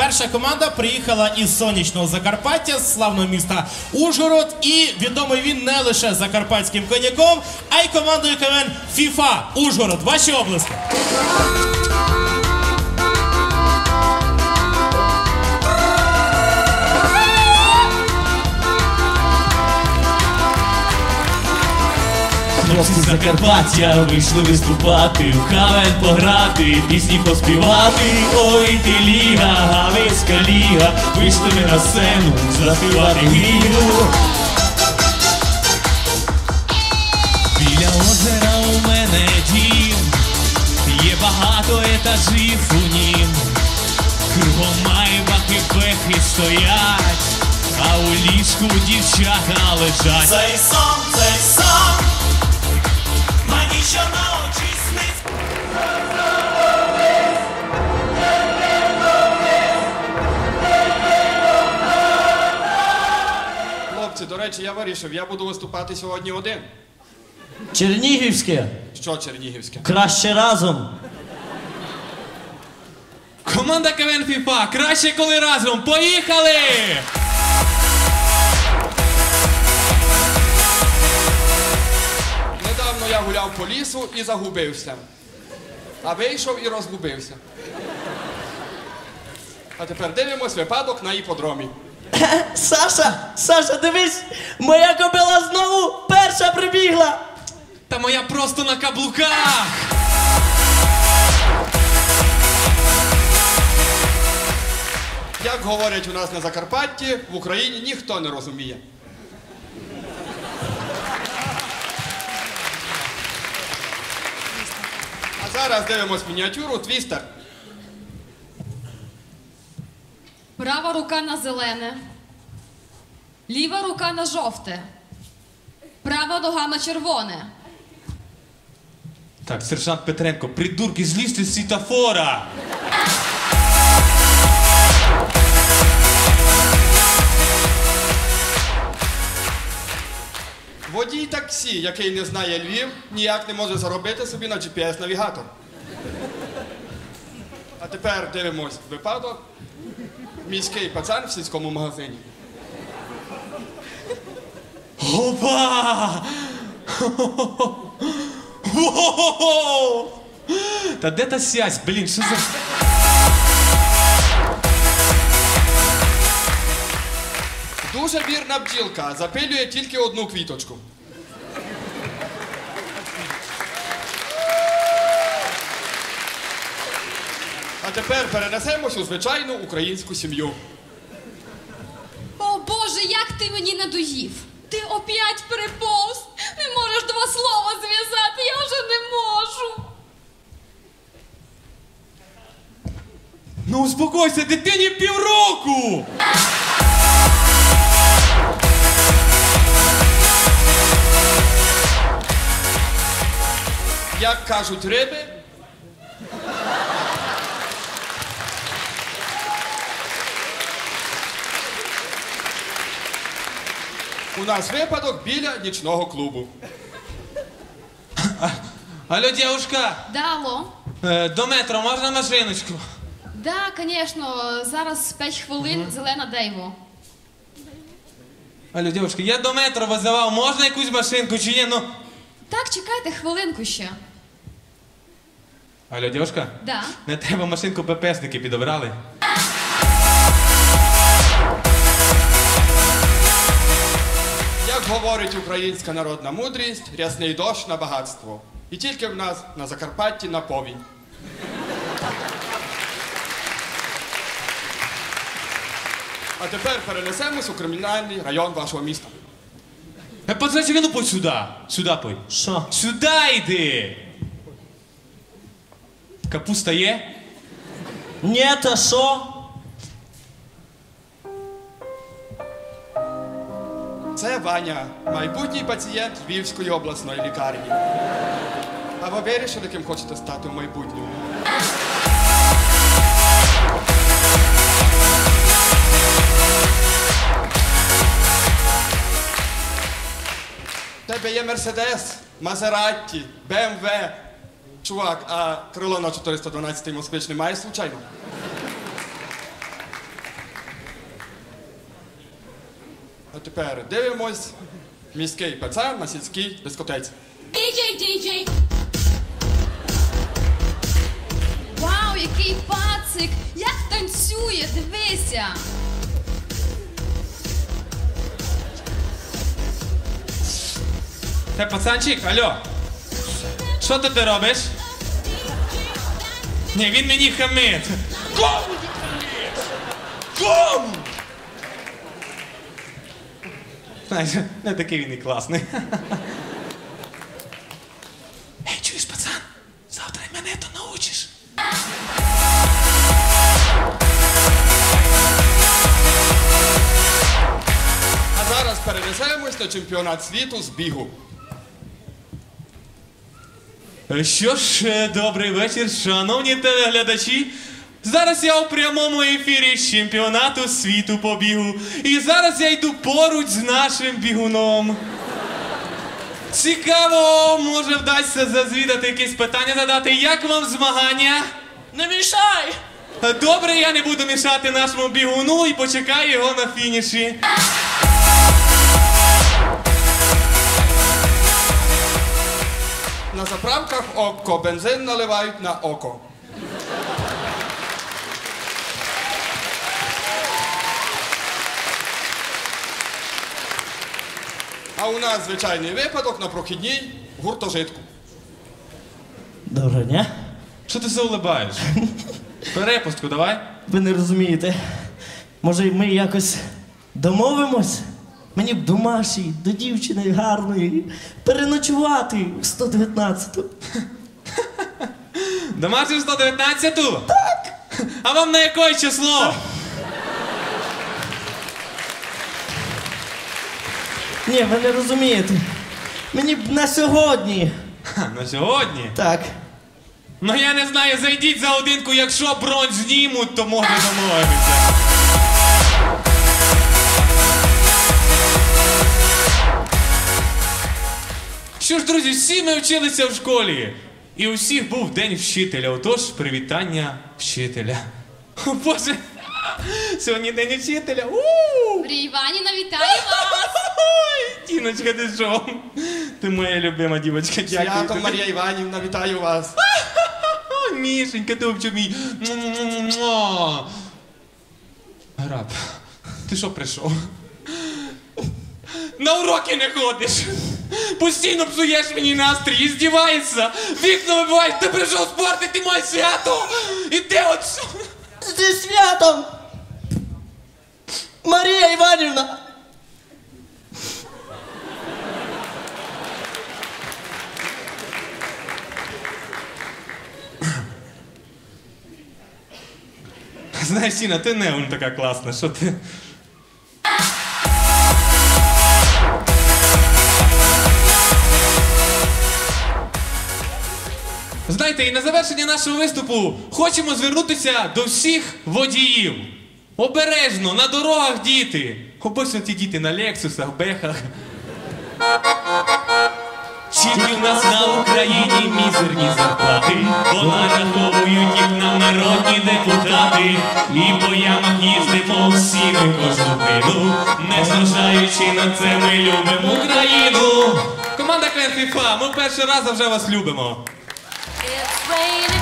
Перша команда приїхала із сонячного Закарпаття, з славного міста Ужгород. І відомий він не лише закарпатським коньяком, а й командою КВН ФІФА Ужгород. Ваші обласки. Хлопці Закарпаття вийшли виступати, в кавен пограти, пісні поспівати. Ой, ти ліга, галицька ліга, вийшли ми на сцену, заспівати гімну. Біля озера у мене дім, є багато етажів у нім. Кругом майбахи пехи стоять, а у ліжку дівчата лежать. Цей сон, цей сон, я вирішив, я буду виступати сьогодні один. Чернігівське Що Чернігівське? краще разом. Команда КВН ФІФА краще коли разом. Поїхали! Недавно я гуляв по лісу і загубився. А вийшов і розгубився. А тепер дивимось випадок на іподромі. Саша, Саша, дивись, моя кобила знову перша прибігла. Та моя просто на каблуках! Як говорять у нас на Закарпатті, в Україні ніхто не розуміє. А зараз дивимось мініатюру твістер. Права рука на зелене, ліва рука на жовте, права нога на червоне. Так, сержант Петренко, придурки, злізьте з світофора! Водій таксі, який не знає Львів, ніяк не може заробити собі на GPS-навігатор. А тепер дивимось випадок. Міський пацан в сільському магазині. Опа! Та де та сясь, блін, що за. Дуже вірна бджілка, запилює тільки одну квіточку. Тепер перенесемось у звичайну українську сім'ю. О Боже, як ти мені надоїв! Ти опять переповз! Не можеш два слова зв'язати, я вже не можу. Ну успокойся, дитині півроку! Як кажуть риби, у нас випадок біля нічного клубу. Алло, дівушка, Дало. е, до метро можна машиночку? Да, звісно, зараз 5 хвилин, зелена дейво. Алло, дівушка, я до метро визивав, можна якусь машинку чи ні? Ну. Так, чекайте хвилинку ще. Алло, дівушка? Да. Не треба машинку ППСники підобрали. Говорить українська народна мудрість, рясний дощ на багатство. І тільки в нас на Закарпатті на повінь. А тепер перенесемось у кримінальний район вашого міста. Е, пацанчик, ну пой сюди. Сюди пой. Що? Сюди йди! Капуста є? Ні, та що? Це Ваня, майбутній пацієнт Львівської обласної лікарні. А ви вирішили, ким хочете стати в майбутньому? Тебе є Мерседес, Мазератті, БМВ. Чувак, а крило на 412 москвич немає случайно? А тепер дивимось. Міський пацан на сільській дискотеці. Діджей, діджей. Вау, який пацик! Як танцює, дивися! Те пацанчик, алло. Що ти ти робиш? Ні, він мені хамить. Кому? Кому? Знаєш, не такий він і класний. Ей, чуєш, пацан? Завтра й мене то научиш. А зараз перенесемось на чемпіонат світу з бігу. Що ж, добрий вечір, шановні телеглядачі. Зараз я у прямому ефірі з чемпіонату світу по бігу. І зараз я йду поруч з нашим бігуном. Цікаво, може вдасться зазвідати якесь питання задати. Як вам змагання? Не мішай! Добре, я не буду мішати нашому бігуну і почекаю його на фініші. На заправках око, бензин наливають на око. А у нас звичайний випадок на прохідній гуртожитку. Доброго дня. Що ти заулибаєш? Перепустку давай. Ви не розумієте. Може, ми якось домовимось? Мені б до Маші, до дівчини гарної, переночувати в 119-ту. Домашню 119-ту? Так. А вам на яке число? Ні, ви не розумієте. Мені б на сьогодні. Ха, На сьогодні? Так. Ну я не знаю, зайдіть за годинку, якщо бронь знімуть, то можна домовитися. Що ж, друзі, всі ми вчилися в школі. І у всіх був день вчителя. Отож, привітання вчителя. О, Боже! Сьогодні день вчителя. У! Марія Іванівна, вітаю вас! Тіночка, ти що? Ти моя любима дівчинка, дякую. Свято тобі. Марія Іванівна, вітаю вас. Мішенька, ти мій. Граб, ти що прийшов? На уроки не ходиш. Постійно псуєш мені настрій і здіваєшся. Вікна вибиваєш, ти прийшов спортити моє свято. Іди от. Зі святом! Марія Іванівна! Знаєш, Сіна, ти не он така класна, що ти. Знаєте, і на завершення нашого виступу хочемо звернутися до всіх водіїв. Обережно, на дорогах діти. Обично ті діти на лексусах, бехах. Тільки в нас на Україні мізерні зарплати, нам народні депутати. І по ямах їздимо всі ми кожну годину, не зважаючи на це, ми любимо Україну. Команда КНФІФА, ми в перший раз вже вас любимо. It's raining, baby.